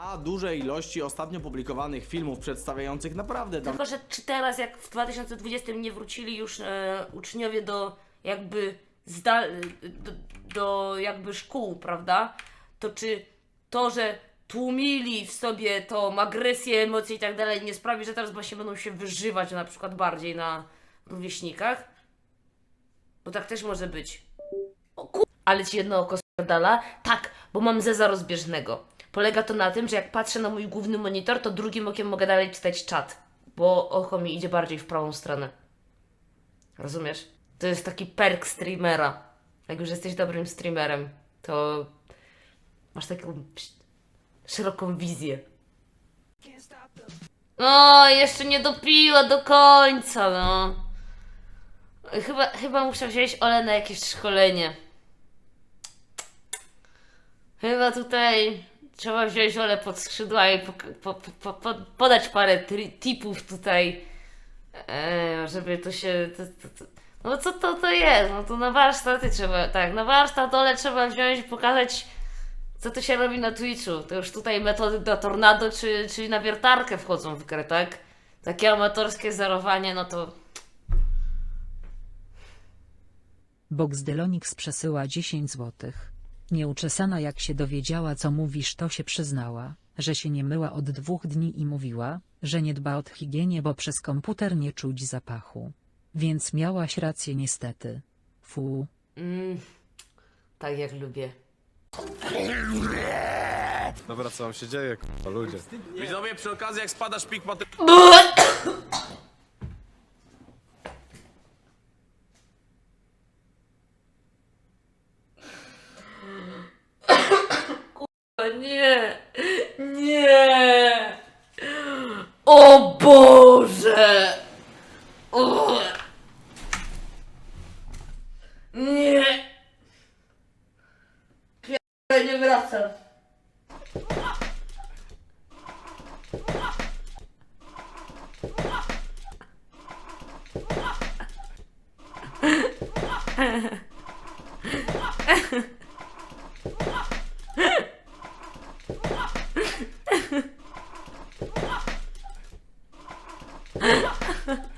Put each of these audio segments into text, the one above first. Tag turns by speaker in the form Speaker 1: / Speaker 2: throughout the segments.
Speaker 1: A dużej ilości ostatnio publikowanych filmów przedstawiających naprawdę dam
Speaker 2: Tylko, że czy teraz, jak w 2020 nie wrócili już e, uczniowie do jakby zdal, do, do jakby szkół, prawda? To czy to, że tłumili w sobie tą agresję, emocje i tak dalej, nie sprawi, że teraz właśnie będą się wyżywać na przykład bardziej na rówieśnikach? Bo tak też może być. O kur... Ale ci jedno oko dala? Tak, bo mam zeza rozbieżnego. Polega to na tym, że jak patrzę na mój główny monitor, to drugim okiem mogę dalej czytać czat, bo oko mi idzie bardziej w prawą stronę. Rozumiesz? To jest taki perk streamera. Jak już jesteś dobrym streamerem, to masz taką sz- szeroką wizję. O, jeszcze nie dopiła do końca, no. Chyba, chyba muszę wziąć Ole na jakieś szkolenie. Chyba tutaj trzeba wziąć Ole pod skrzydła i po, po, po, po, podać parę tri, tipów tutaj, e, żeby to się... To, to, to, no co to to jest? No to na warsztaty trzeba, tak, na warsztat Ole trzeba wziąć i pokazać, co to się robi na Twitchu. To już tutaj metody do tornado czy, na wiertarkę wchodzą w grę, tak? Takie amatorskie zerowanie, no to...
Speaker 3: Boxdelonix przesyła 10 złotych. Nieuczesana jak się dowiedziała co mówisz to się przyznała, że się nie myła od dwóch dni i mówiła, że nie dba o higienię bo przez komputer nie czuć zapachu. Więc miałaś rację niestety. Fu.
Speaker 2: Mm, tak jak lubię.
Speaker 4: Dobra, co tam się dzieje, k***a, ludzie? Widzowie, przy okazji jak spada szpik po
Speaker 2: nie! Nie! O Boże! O! Nie! Ja nie wracam.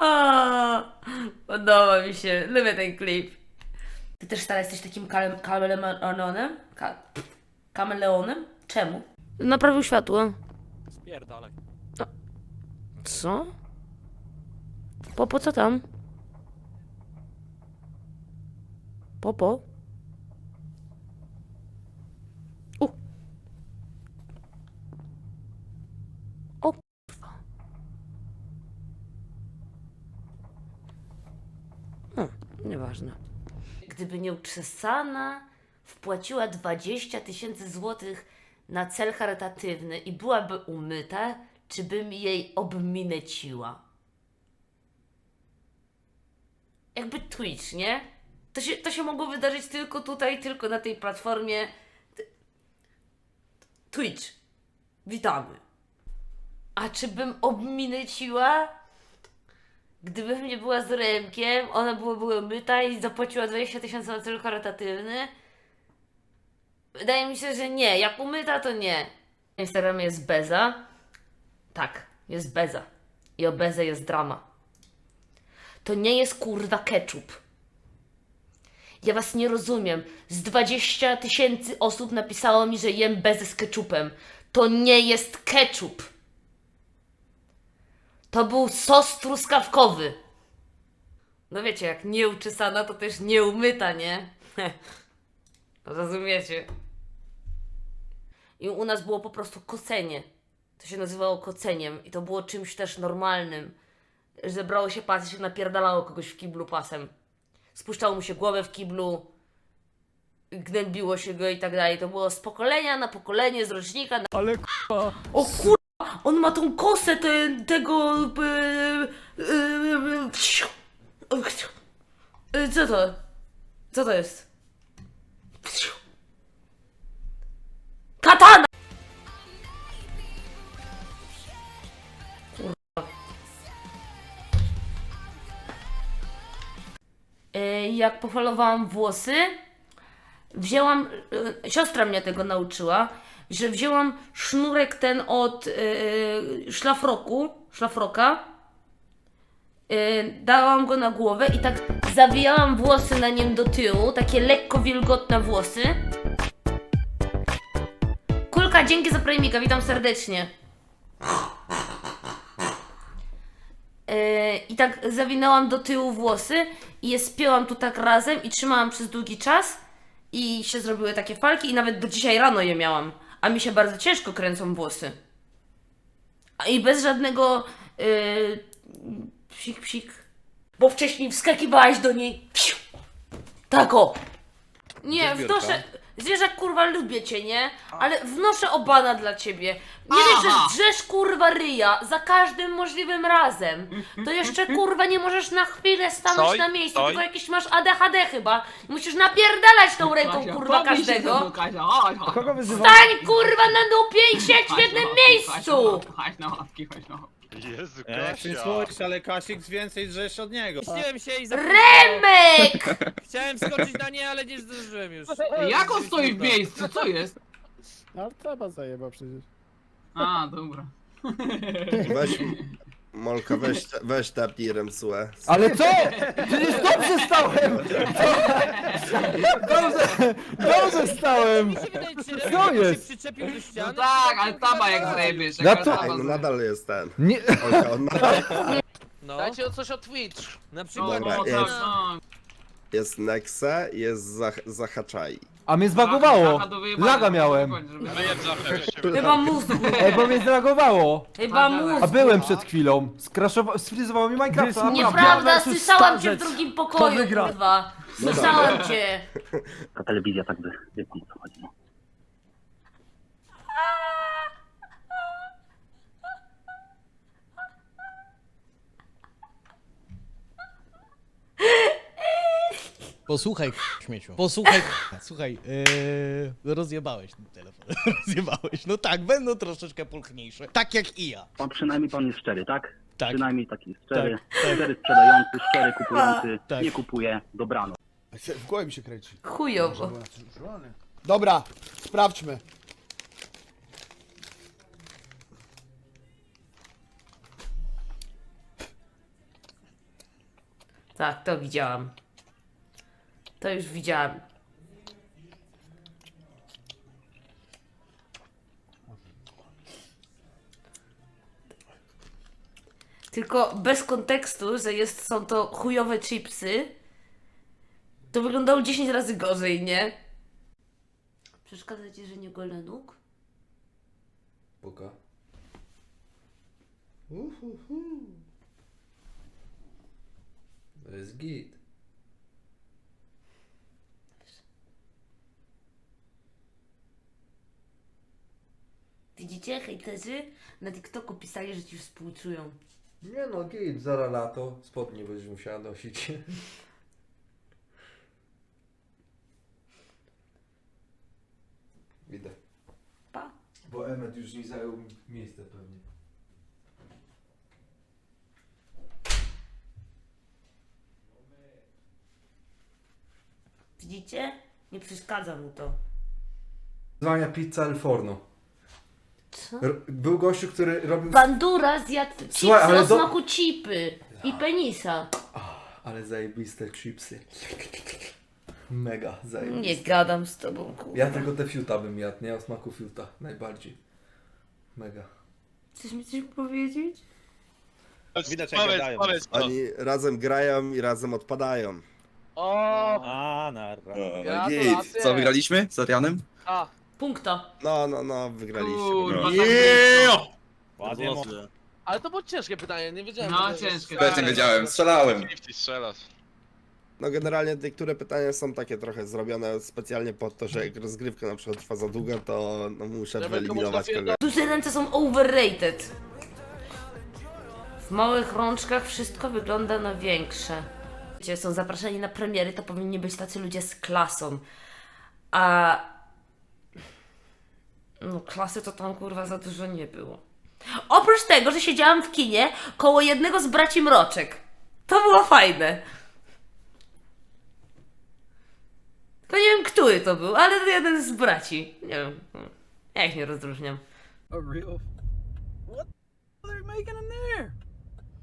Speaker 2: O, podoba mi się. Lubię ten klip. Ty też stale jesteś takim kale- kameleonem? Ka- kameleonem? Czemu? Naprawił światło.
Speaker 5: Spierdalaj.
Speaker 2: Co? Popo, co tam? Popo? U. O kurwa. No, nieważne. Gdyby nie uczesana, wpłaciła 20 tysięcy złotych na cel charytatywny i byłaby umyta, czy bym jej obmineciła? Jakby Twitch, nie? To się, to się mogło wydarzyć tylko tutaj, tylko na tej platformie. Twitch. Witamy. A czy bym obmineciła? Gdybym nie była z Remkiem, ona byłaby myta i zapłaciła 20 tysięcy na cel charytatywny? Wydaje mi się, że nie. Jak umyta, to nie. Na Instagramie jest Beza. Tak, jest Beza. I o Bezę jest drama. To nie jest kurwa ketchup. Ja was nie rozumiem. Z 20 tysięcy osób napisało mi, że jem bezę z ketchupem. To nie jest ketchup. To był sos truskawkowy. No wiecie, jak nieuczesana, to też nieumyta, nie? Rozumiecie? I u nas było po prostu kocenie. To się nazywało koceniem i to było czymś też normalnym. Że brało się pas i się napierdalało kogoś w kiblu pasem. Spuszczało mu się głowę w kiblu, gnębiło się go i tak dalej. To było z pokolenia na pokolenie, z rocznika na...
Speaker 5: Ale k***a.
Speaker 2: O kurwa, on ma tą kosę te, tego... e, e, Co to? Co to jest? Katana! Jak pofalowałam włosy, wzięłam, siostra mnie tego nauczyła, że wzięłam sznurek ten od y, szlafroku, szlafroka, y, dałam go na głowę i tak zawijałam włosy na nim do tyłu, takie lekko wilgotne włosy. Kulka, dzięki za premika, witam serdecznie. Yy, I tak zawinęłam do tyłu włosy i je spięłam tu tak razem i trzymałam przez długi czas i się zrobiły takie falki i nawet do dzisiaj rano je miałam. A mi się bardzo ciężko kręcą włosy. A I bez żadnego yy, psik, psik. Bo wcześniej wskakiwałaś do niej. Psiu. Tak o. Nie, wnoszę... Zwierzak, kurwa, lubię cię, nie? Ale wnoszę obana dla ciebie. Nie wiesz, że drzesz, kurwa, ryja za każdym możliwym razem. To jeszcze, kurwa, nie możesz na chwilę stanąć
Speaker 5: Stoj,
Speaker 2: na miejscu,
Speaker 5: stoj.
Speaker 2: tylko jakiś masz ADHD chyba. Musisz napierdalać tą ręką, kurwa, każdego.
Speaker 6: Kogo?
Speaker 2: Stań, kurwa, na dupie i siedź w jednym miejscu!
Speaker 7: Chodź na ławki, chodź na ławki.
Speaker 5: Jezu,
Speaker 4: Jak ty
Speaker 5: Kasia.
Speaker 4: słońce, ale Kasik więcej drzesz od niego.
Speaker 5: Śniłem się i za...
Speaker 2: Remek!
Speaker 5: Chciałem skoczyć na nie, ale nie zdążyłem już.
Speaker 7: Jak on stoi w miejscu? Co jest?
Speaker 6: Ale trzeba zajeba przecież.
Speaker 7: A, dobra.
Speaker 8: Weź, Molka, weź, weź tapnij Remsułę.
Speaker 6: Ale co? Przecież dobrze stałem! Dobrze, dobrze stałem!
Speaker 5: Mi się wydaje, czy
Speaker 6: Co jest?
Speaker 5: się przyczepił do
Speaker 7: No
Speaker 5: ściany.
Speaker 7: tak, ale taba jak zajebiesz.
Speaker 6: Ja
Speaker 7: jaka
Speaker 6: to-
Speaker 7: taba
Speaker 8: Ej, no nadal jest ten.
Speaker 6: Nie,
Speaker 8: Molka, on nadal
Speaker 5: No,
Speaker 9: Dajcie o coś o Twitch.
Speaker 5: na
Speaker 7: No,
Speaker 5: przykład...
Speaker 8: Dobra,
Speaker 7: no,
Speaker 8: jest.
Speaker 7: no.
Speaker 8: jest Nexe, jest Zah Zahaczaj.
Speaker 6: A mnie zbagowało!
Speaker 7: Aha, do wyjebania,
Speaker 6: Laga miałem!
Speaker 7: żeby-
Speaker 2: Chyba mózgu.
Speaker 6: Ej, bo mnie zlagowało!
Speaker 2: Chyba mózgu.
Speaker 6: A byłem przed chwilą. Skraszowa... Sfrizowało mi Minecrafta, naprawdę.
Speaker 2: Nieprawda, słyszałam cię w drugim
Speaker 6: Kto
Speaker 2: pokoju,
Speaker 6: wygra?
Speaker 2: kurwa.
Speaker 8: No
Speaker 2: Słyszałam cię.
Speaker 10: Ta telewizja tak by wie pan o co chodzi. No.
Speaker 11: Posłuchaj, śmieciu. Posłuchaj, słuchaj, yy, rozjebałeś ten telefon. rozjebałeś. No tak, będą troszeczkę pulchniejsze. Tak jak i ja.
Speaker 10: Pan przynajmniej pan jest szczery, tak?
Speaker 11: Tak.
Speaker 10: Przynajmniej taki szczery,
Speaker 11: Tak, tak.
Speaker 10: szczery sprzedający, szczery kupujący,
Speaker 11: Tak.
Speaker 10: nie kupuje, dobrano.
Speaker 11: W głowie mi się kręci.
Speaker 2: Chujowo.
Speaker 6: Dobra, sprawdźmy.
Speaker 2: Tak, to widziałam. To już widziałam. Tylko bez kontekstu, że jest, są to chujowe chipsy, to wyglądało 10 razy gorzej, nie? Przeszkadza ci, że nie golę nóg?
Speaker 12: Puka. To jest git.
Speaker 2: Widzicie, hejterzy na TikToku pisali, że ci współczują.
Speaker 12: Nie no, git, zara lato. Spodnie będziesz musiała nosić. Widzę.
Speaker 2: Pa.
Speaker 12: Bo Emmet już nie zajął miejsce pewnie.
Speaker 2: Widzicie? Nie przeszkadza mu to.
Speaker 12: Zwania pizza El Forno. Był gościu, który robił...
Speaker 2: Bandura zjadł chipsy
Speaker 12: Słuchaj, ale
Speaker 2: o
Speaker 12: do-
Speaker 2: smaku chipy i penisa.
Speaker 12: Ale zajebiste chipsy. Mega zajebiste.
Speaker 2: Nie gadam z tobą, kurwa.
Speaker 12: Ja tylko te fiuta bym jadł, nie? O smaku fiuta. Najbardziej. Mega.
Speaker 2: Chcesz mi coś powiedzieć?
Speaker 4: Widać jak gadają.
Speaker 8: Oni razem grają i razem odpadają.
Speaker 9: O,
Speaker 5: A, narra.
Speaker 9: gratulacje. Co, wygraliśmy z Adrianem? A,
Speaker 2: Punkto.
Speaker 8: No, no, no, wygraliście.
Speaker 7: Kurwa, tak
Speaker 5: Ładnie.
Speaker 9: ale to było ciężkie pytanie, nie wiedziałem.
Speaker 7: No,
Speaker 9: że
Speaker 7: ciężkie.
Speaker 9: Też nie wiedziałem, strzelałem.
Speaker 4: strzelasz.
Speaker 8: No generalnie niektóre pytania są takie trochę zrobione specjalnie po to, że jak rozgrywka na przykład trwa za długo, to no, muszę
Speaker 9: Żeby
Speaker 8: wyeliminować
Speaker 9: komuś
Speaker 8: kogoś.
Speaker 2: Duże ręce są overrated. W małych rączkach wszystko wygląda na większe. Wiecie, są zapraszani na premiery, to powinni być tacy ludzie z klasą. A... No klasy to tam kurwa za dużo nie było. Oprócz tego, że siedziałam w kinie koło jednego z braci Mroczek. To było fajne. Tylko nie wiem, który. To był, ale to jeden z braci. Nie wiem. Ja ich nie rozróżniam.
Speaker 5: A real. What are they making in there?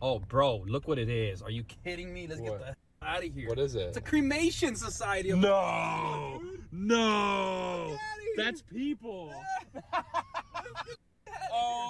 Speaker 5: Oh, bro, look what it is. Are you kidding me? Let's get the out of here. What is it? It's a cremation society. No, no, That's people. oh.